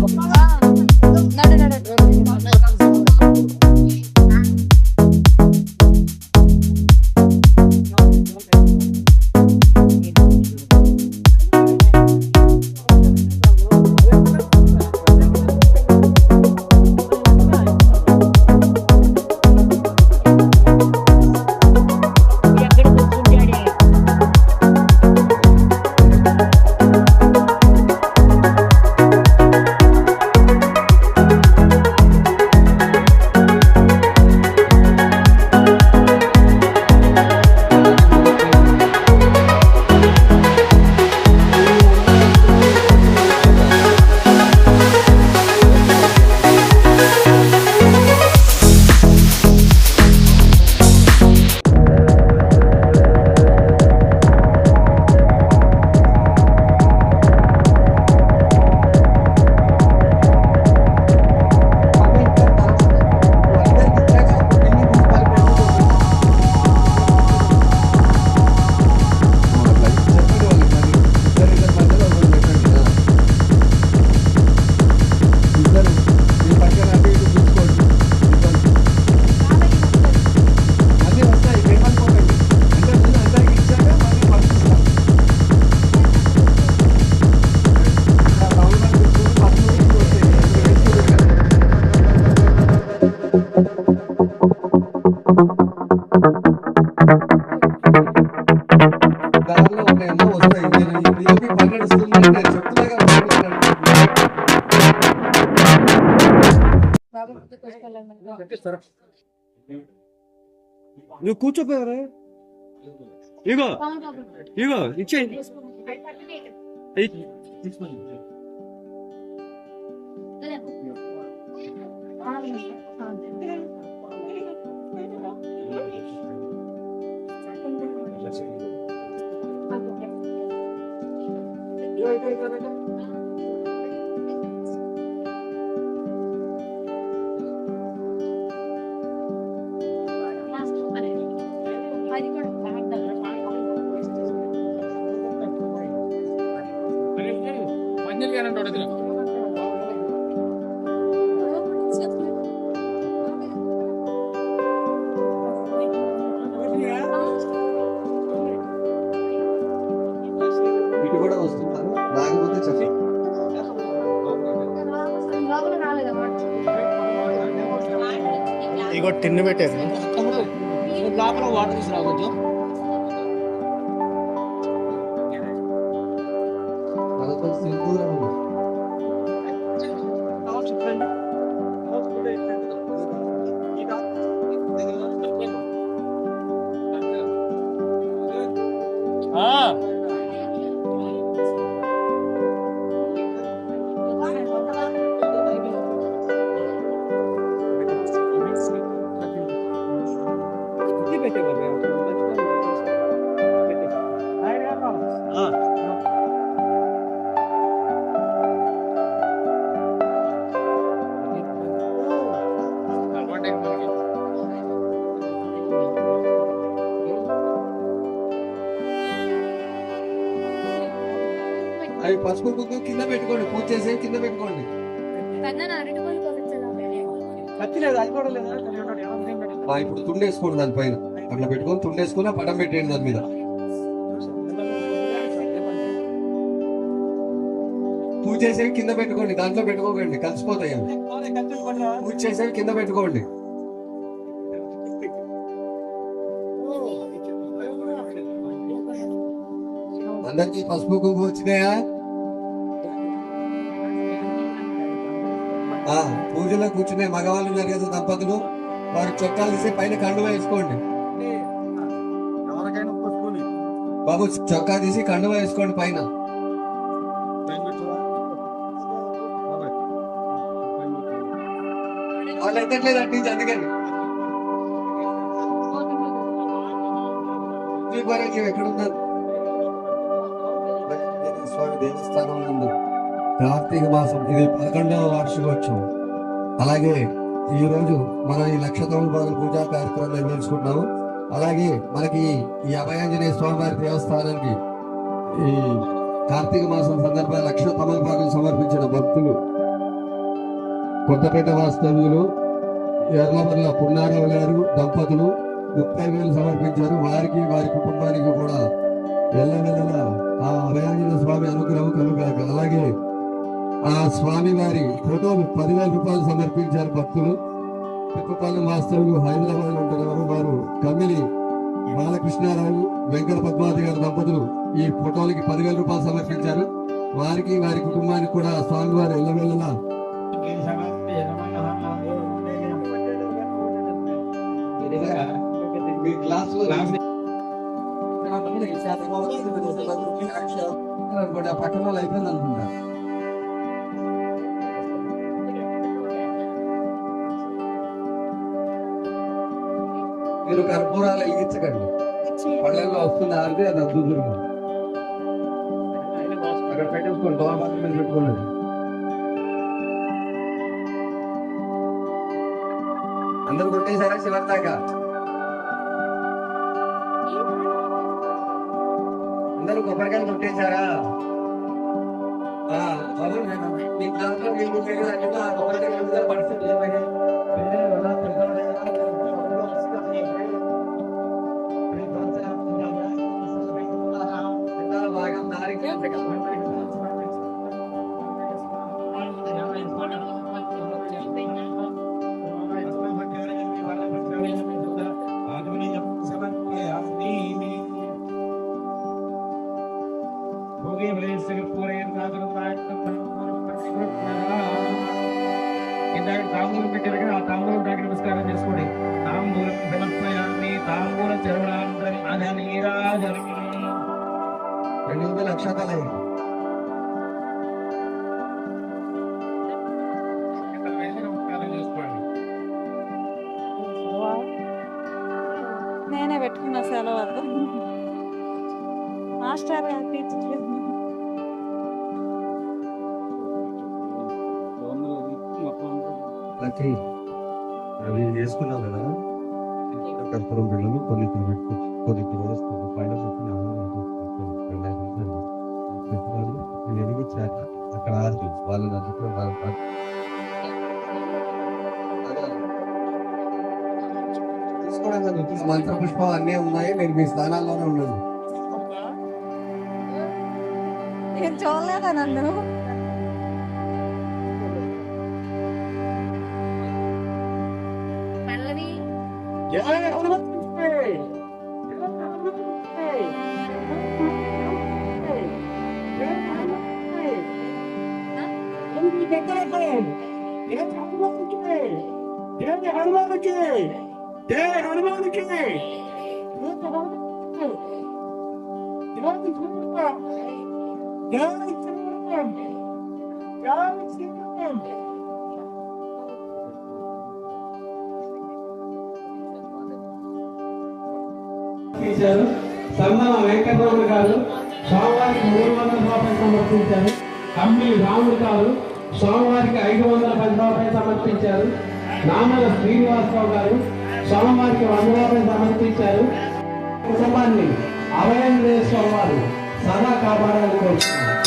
Oh. నువ్వు కూర్చోపోయారా ఇగో ఇగో ఇచ్చే മഞ്ഞൾ ഞാനുണ്ടോ ഇവിടെ ఇటు కూడా వస్తుంటారు రాకపోతే చెప్పి ఇగో టిన్ను పెట్టారు లోపల వాటర్ తీసుకురా కొంచెం. పసుపు కుంకుమ కింద పెట్టుకోండి. పూజ చేసే కింద పెట్టుకోండి. ఇప్పుడు తుండేసుకోండి దానిపైన అట్లా పెట్టుకొని తుండేసుకుని పటం పెట్టేయండి దాని మీద. పూజ చేసేవి కింద పెట్టుకోండి. దాంట్లో పెట్టుకోకండి. కలిసిపోతాయి అవి. పూజ చేసేవి కింద పెట్టుకోండి. అందరికి పసుపు కుంకుమ వచ్చినాయా? పూజలో కూర్చునే మగవాళ్ళు ఉన్నారు కదా దంపతులు వారు చొక్కాలు తీసి పైన కండువ వేసుకోండి. బాబు చొక్కా తీసి కండువ వేసుకోండి పైన. వాళ్ళు ఎత్తట్లేదు అట్నుంచి అందుకని. ఎక్కడున్నారు స్వామి దేవస్థానం ముందు కార్తీక మాసం ఇది పదకొండవ వార్షికోత్సవం. అలాగే ఈరోజు మనం ఈ లక్ష తొమ్మిది పూజా కార్యక్రమం నిర్వహించుకుంటున్నాము. అలాగే మనకి ఈ అభయాంజనేయ స్వామివారి దేవస్థానానికి ఈ కార్తీక మాసం సందర్భంగా లక్ష భాగం సమర్పించిన భక్తులు కొత్తపేట వాస్తవ్యులు ఎర్లమర్ల పున్నారావు గారు దంపతులు ముప్పై వేలు సమర్పించారు. వారికి వారి కుటుంబానికి కూడా ఎల్లవెల్లలా ఆ అభయాంజన స్వామి అనుగ్రహం కలుగాక. అలాగే ఆ స్వామి వారి ఫోటోలు పదివేల రూపాయలు సమర్పించారు భక్తులు. తిప్పపల్లి వాస్తవ్యులు హైదరాబాద్ ఉంటున్నారు వారు కమ్మిలి బాలకృష్ణారావు వెంకట పద్మావతి గారి దంపతులు ఈ ఫోటోలకి పదివేల రూపాయలు సమర్పించారు. వారికి వారి కుటుంబానికి కూడా స్వామివారు ఎల్లవెల్లలా పక్కన వాళ్ళు అయిపోయింది అనుకుంటా. మీరు కర్పూరాలు వెలిగించకండి పళ్ళల్లో వస్తుంది ఆరితే అది అద్దుదురు అక్కడ పెట్టేసుకోండి దోమ మీద పెట్టుకోండి. అందరు కొట్టేశారా చివరి దాకా? అందరూ కొబ్బరికాయలు కొట్టేశారా? నేను మీ దాంట్లో మీరు కొట్టేది అన్నిట్లో ఆ కొబ్బరికాయలు అందరూ రెండు రూపాయలు లక్షాత నేనే పెట్టుకున్నా సెలవు మాస్టర్ టీచర్ లక్ష్మి నేను చేసుకున్నావు కదా? కర్పూరం బిళ్ళలు కొన్ని ఇక్కడ పెట్టుకోవచ్చు కొన్ని ఇక్కడ వేసుకోవచ్చు పైన చెప్పిన నేను ఎదిగించాక అక్కడ ఆరు వాళ్ళని అందుకుని తీసుకోవడం మంత్ర పుష్పం అన్నీ ఉన్నాయి నేను మీ స్థానాల్లోనే ఉన్నాను నేను చూడలేదా నన్ను? aynen ona bak. Yeah, it's good. సమర్పించారు. సందన వెంకటరమణ గారు స్వామివారికి మూడు వందల రూపాయలు సమర్పించారు. అమ్మి రాముడు గారు స్వామివారికి ఐదు వందల పది రూపాయలు సమర్పించారు. నామల శ్రీనివాసరావు గారు స్వామివారికి వంద రూపాయలు సమర్పించారు. కుటుంబాన్ని అభయం వారు సదా కాపాడాలని కోరుతున్నారు